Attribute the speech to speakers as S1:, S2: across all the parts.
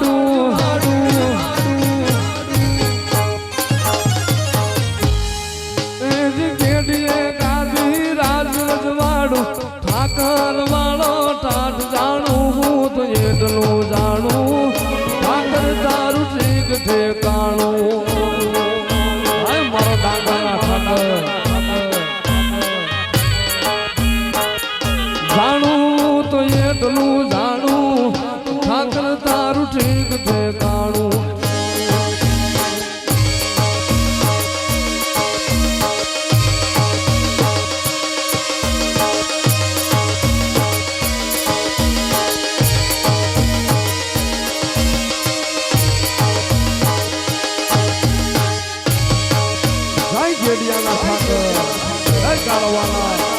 S1: 多。જય જેડિયાના ઠાકર જય કાળવાલા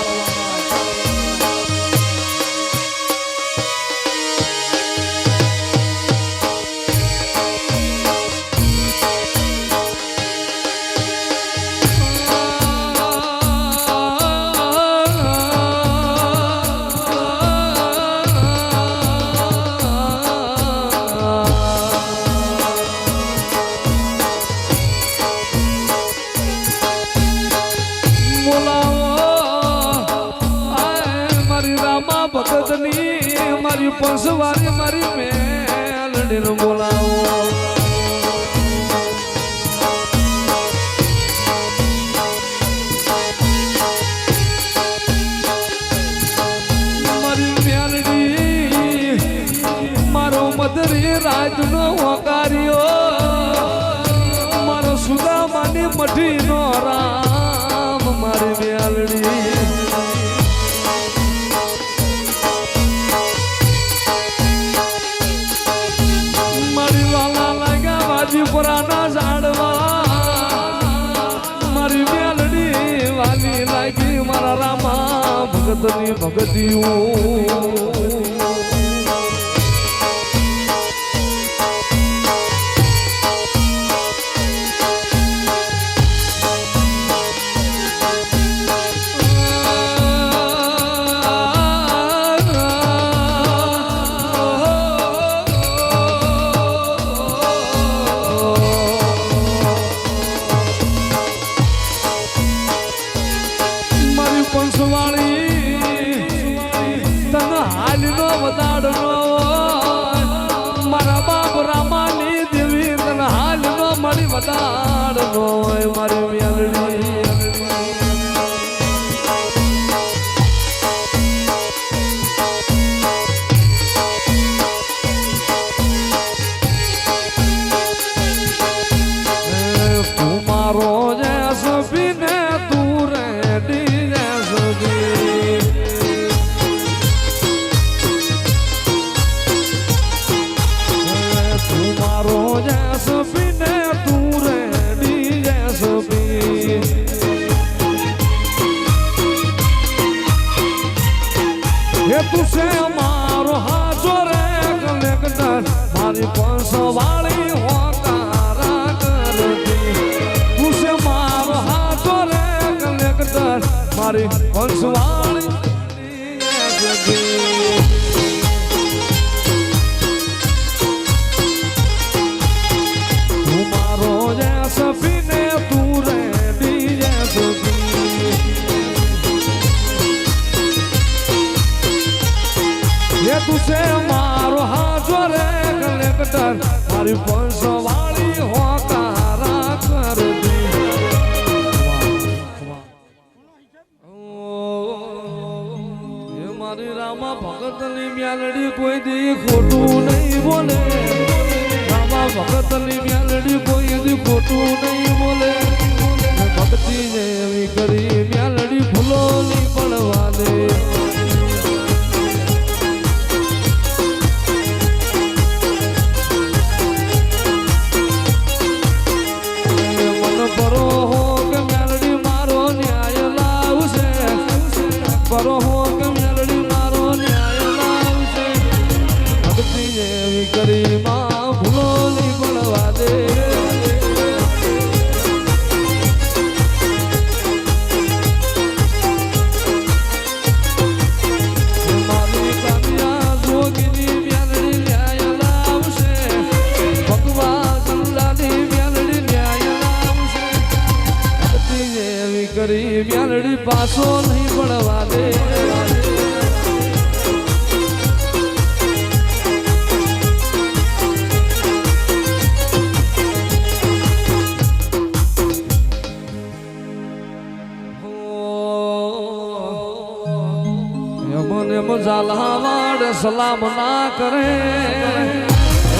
S1: એમને મજાલાવાડ સલામ ના કરે.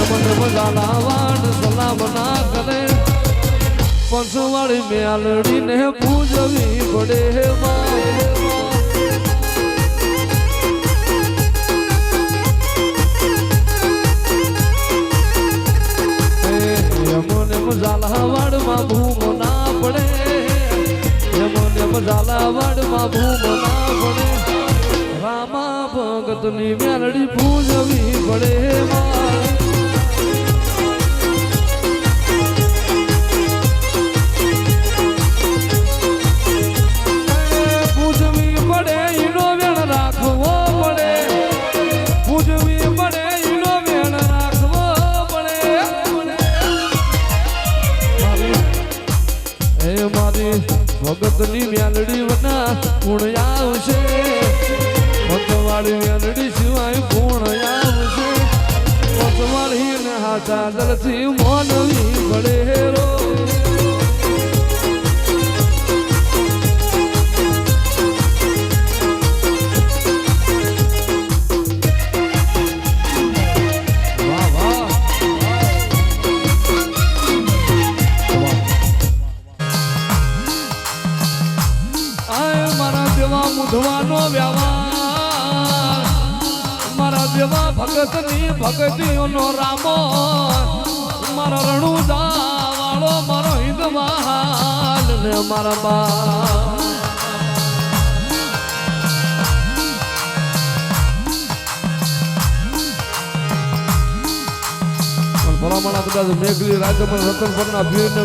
S1: મને મજાલાવાડ સલામ ના કરે. પંચવાળી મેલડીને પૂજવી પડે મને મજાલાવાડમાં ભૂમ ના પડે. યમોને મજાલાવાડમાં ભૂમ ના પડે. ભગતની મેલડી પૂજવી પડે પૂજવી પડે વેણ રાખવો પડે. પૂજવી પડે રાખવો પડે. મારી ભગતની મેલડી વના ગુણ આવશે. પંચવાળી મ્યાલડી સિવાય ગુણ આવશે? પંચવાળી ને હાથા દરથી મોનવી પડે રો મારા દેવા મુધવાનો વ્યવહાર. મારા ની ભગતની ભગતીઓનો રામો. મારો રણુદા વાળો મારો હિંદવાલ ને મારા બા ભલામણા કદાચ મેઘલી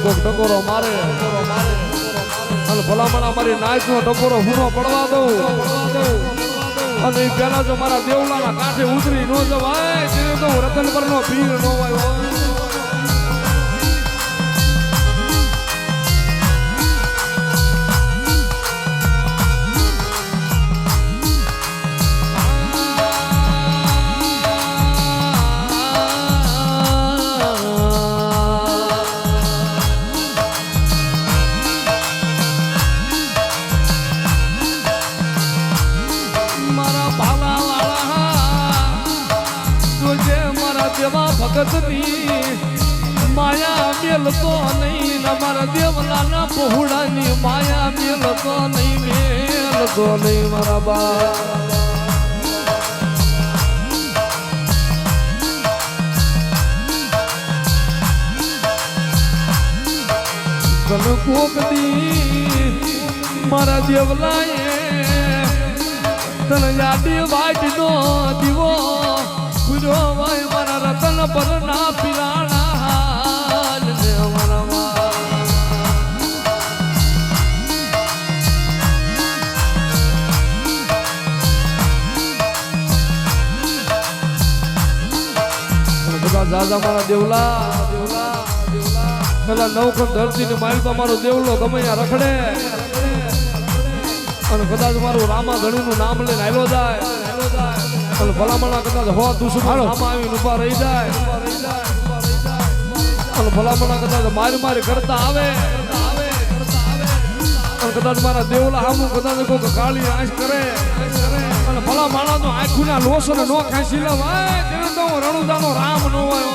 S1: કોઈક ટકોરો મારે. અને ભલામણા મારી નાચનો ટકોરો હુનો પડવા દઉં. અને પેલા જો મારા દેવલાના કાંઠે ઉતરી નો જવાય, તે તો હું રતન પરનો ભીડ નો વાયો મેલતો નહીં મારા બા કન કોક દી મારા દેવલાએ તન યાદી વાટનો દીવો પૂરો વાય મારા રતન પર ના પીરાણા દાદા મારા દેવલા દેવલા દેવલા પેલા નવખંડ ધરતી ને માલ મારો દેવલો ગમે રખડે. અને કદાચ મારું રામા ઘણીનું નામ લઈને આવ્યો જાય. અને ભલામણા કદાચ હો દુશ્મન સામા આવીને ઊભા રહી જાય. અને ભલામણા કદાચ મારી મારી કરતા આવે. અને કદાચ મારા દેવલા હામું કદાચ કોઈ કાળી આંશ કરે. અને ભલા માણા તો આંખુના લોસ ને નો ખાંસી તો હું રણુદાનો રામ નો હોય.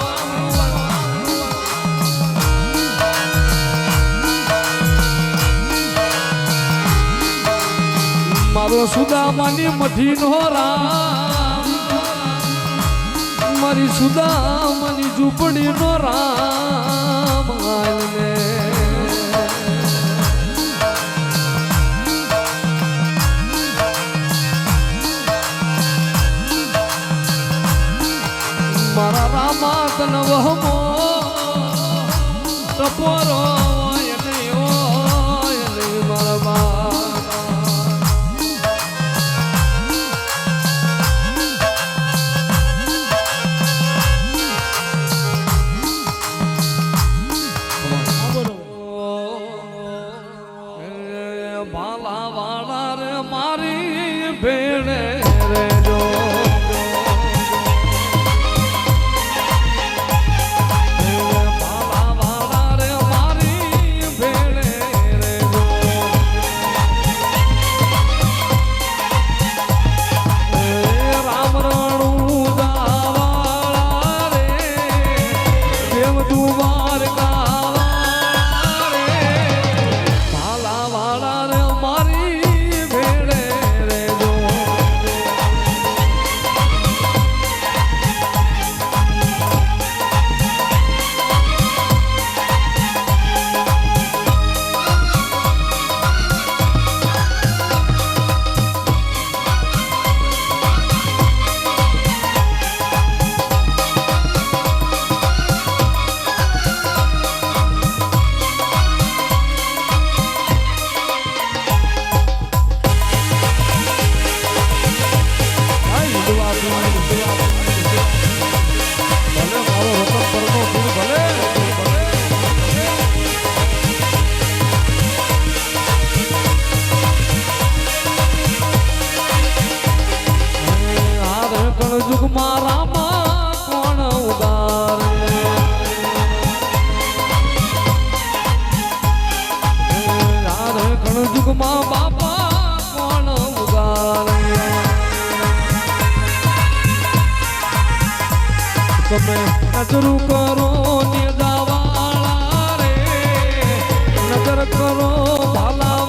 S1: મારો સુદામાની મઠી નો રામ. મારી સુદામાની ઝૂંપડી નો રામ માત નવહમો તપોરો તમે નજરું કરો ને દાવાળા રે નજર કરો ભાલા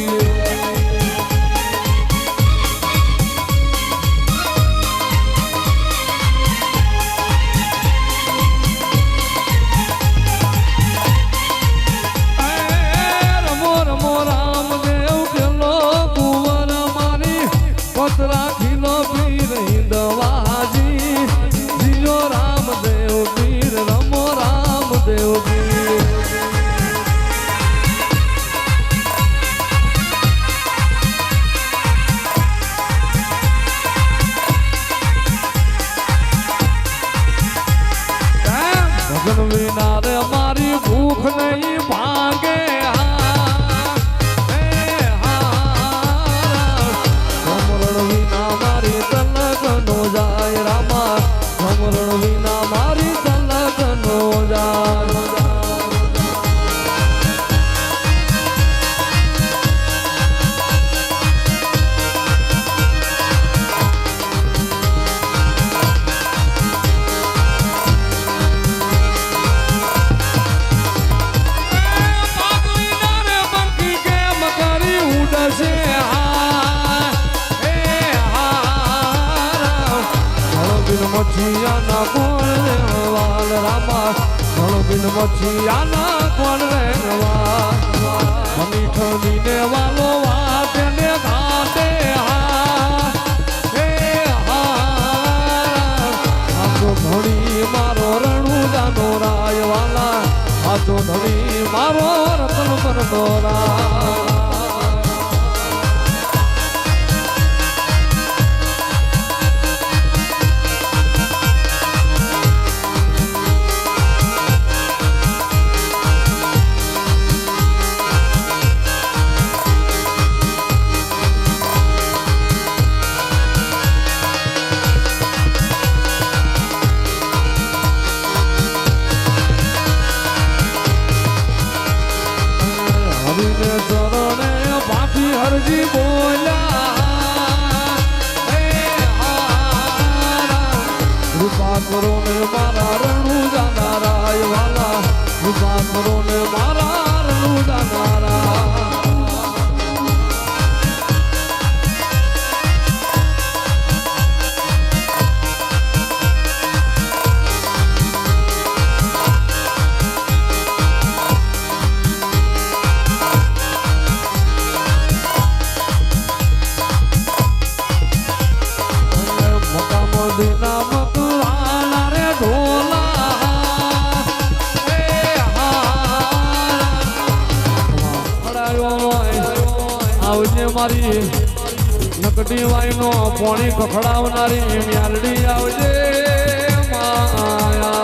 S1: you. તોરા કૃપા કરો પોણી ખખડાવનારી મ્યાલડી આવજે. માયા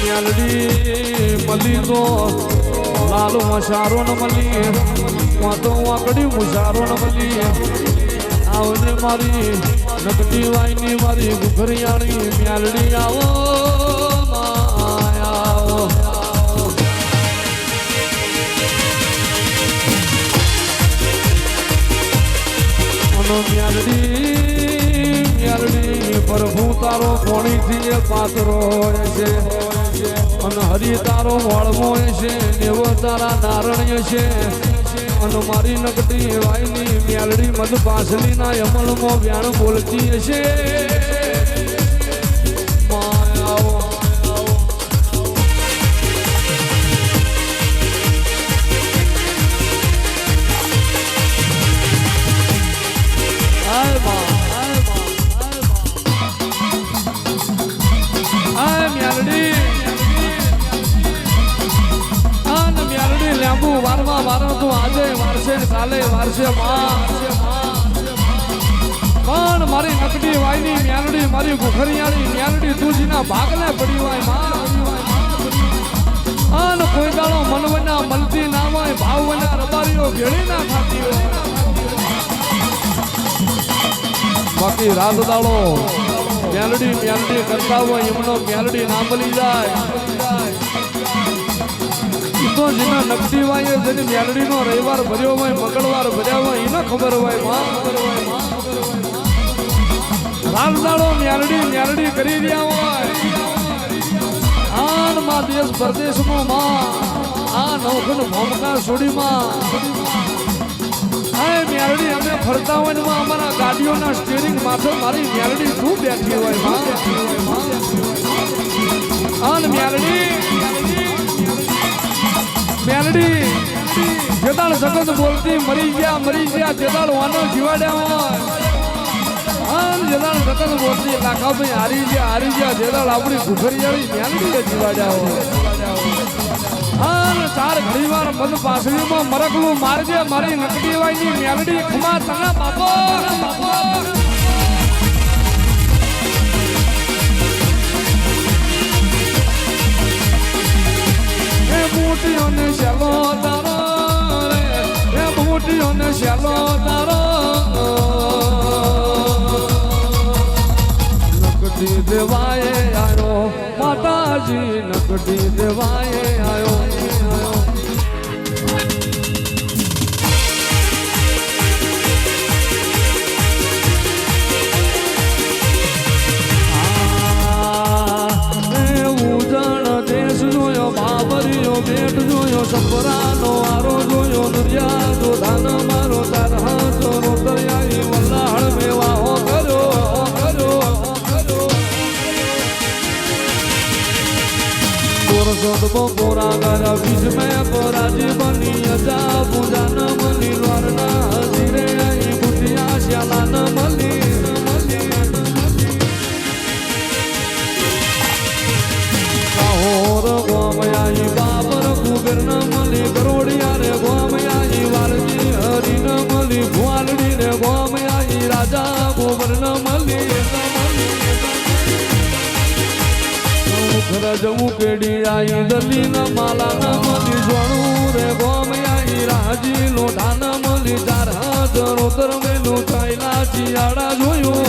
S1: મ્યાલડી મળી તો લાલુ મસારો ન મળી વાતો વાકડી મુસારો ન મલી આવજે મારી નકટી વાઈની મારી ગુખરિયાણી મ્યાલડી આવો. અને મ્યાલડી મ્યાલડી પ્રભુ તારો પોણીથી એ હોય છે. અને હરી તારો વળમો છે દેવો તારા નારણ્ય છે. અને મારી નકટી વાયની મ્યાલડી મધ પાસલીના યમલમાં વ્યાણ બોલતી હશે. તું આજે વારશે કાલે વારશે માં. પણ મારી નકડી વાયની મ્યાલડી મારી ગુખરિયાળી મ્યાલડી તુજીના ભાગને પડી હોયમાં આન કોઈ દાડો મનવના મલતી ના હોય ભાવના રબારીઓ ભેળી ના ખાતી બાકી રાત દાડો મ્યાલડી મ્યાલડી કરતા હોય, એમનો મ્યાલડી ના બની જાય. તો જેના નકદી વાય જેની મેલડી નો રવિવાર ભર્યો હોય, મંગળવાર ભર્યા હોય, એને ખબર હોય, માં રાત દાડો મ્યાલડી મેલડી કરી રહ્યા હોય. આનમાં દેશ પરદેશમાં, માં. આ નોખન ભોમકા હા મેરડી અમે ફરતા હોય ને અમારા ગાડીઓના સ્ટીરિંગ માથે મારી મ્યાલડી શું બેઠી હોય, માં? આન મેરડી મેરડી જેતાળ જગત બોલતી, મરી ગયા મરી ગયા જેતાળ વાનો જીવાડ્યા હોય. આન સતત બોલતી લાખાભાઈ હારી ગયા હારી ગયા જેતાળ આપણી ઘુઘરિયાળી મેરડી જીવાડ્યા હોય. આન ચાર ઘડીવાર મન પાસળીમાં મરકલું મારજે, મારી નકડી વાયની મેલડી ખમા, તને બાપો બાપો. એ બૂટીઓને શેલો તારો રે, એ બૂટીઓને શેલો તારો. નકડી દેવાય આવ્યો માતાજી નકડી દેવાય આયો. જવું કેડી આઈ દલી માલા ન મળી જોણું રે ગોમ આઈ રાજી લોઢા ન મળી ચાર હાજર ઉતર મેલું ચાઈલા ચિયાડા જોયું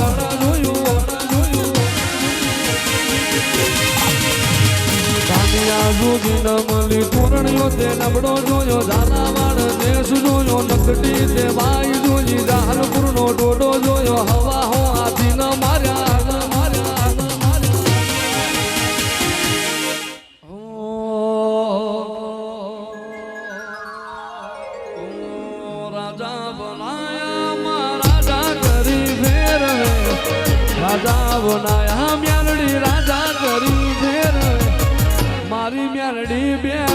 S1: જોયું ઝાલાવાડ દેશ જોયો જોયો, હવા રાજા બનાયા, માં રાજા કરી ફેર રાજા બનાયા, મ્યાલડી રાજા કરી ફેર મારી મ્યાલડી બેઠી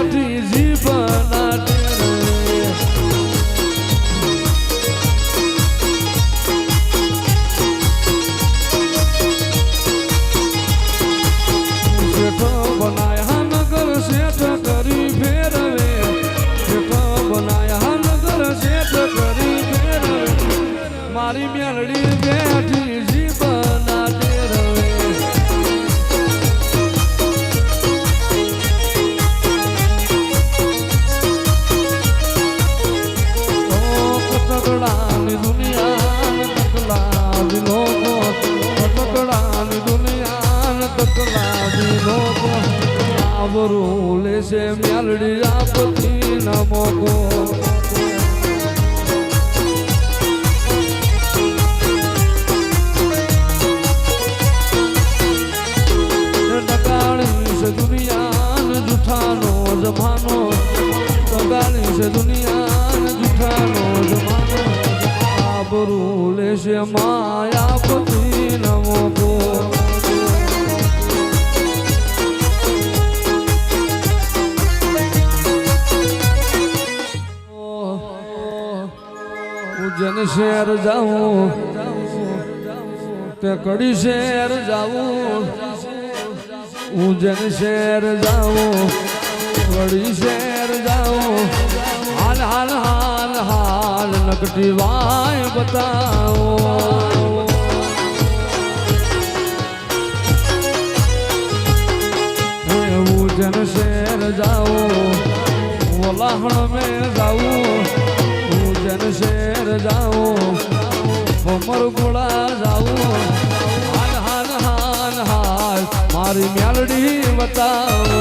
S1: આવરું લેશે મ્યાલડી આપતી નમો દુનિયાન જૂઠાનો જમાનો. ટકાણી છે દુનિયાન જૂઠાનો જમાનો. આબરૂ લેશે માયાપતિ ઉજ્જૈન શેર જાઉં. તે કડી શહેર જાઉં. ઉજ્જૈન શેર જાઉં. કડી શેર જાઉં. હાલ હાલ હાલ હાલ નકટી વાય બતાવો. જન શેર જાઓ ઓલાહણ મેં જાઉં. ઉજ્જૈન શેર જાઓ ભમર ગોળા જાઓ હાલ હાલ હાલ હાલ મારી મ્યાલડી બતાવો.